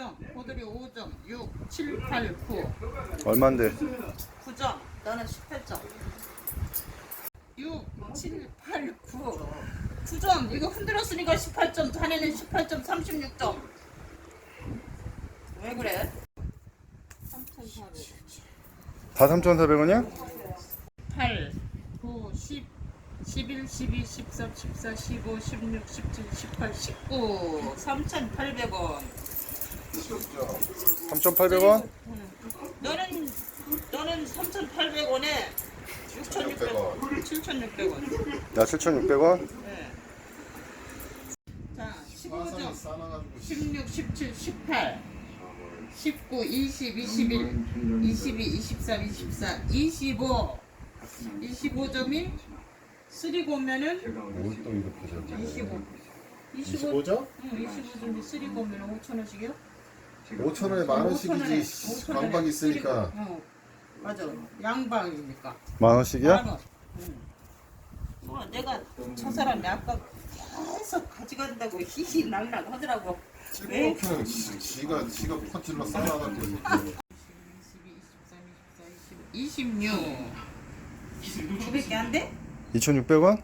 4점, 호들이 5점, 6, 7, 8, 9. 얼만데? 9점. 너는 18점. 6, 7, 8, 9. 9점. 이거 흔들었으니까 18점. 자네는 18점, 36점. 왜 그래? 3,400. 다 3,400원이야? 8, 9, 10, 11, 12, 13, 14, 15, 16, 17, 18, 19. 3,800원. 3,800원? 너는 너는 3,800원에 6,600원, 7,600원. 야 7,600원? 네. 자, 15점, 16, 17, 18, 19, 20, 21, 22, 23, 24, 25, 25점이 쓰리고 오면은 뭘또 이렇게 저기 25. 25, 25점? 응, 25점이 쓰리고 오면은 5천 원씩이요? 5천 원에 만 원씩이지 강박 있으니까 어, 맞아. 양방이니까. 만 원씩이야? 만 원. 응. 뭐 내가 저 사람이 아까 계속 가져간다고 히히날락 하더라고. 왜? 그냥 지- 지가 지가 퍼질러 쌓아갖고 22, 23, 24, 26. 900개 안 돼? 2,600원?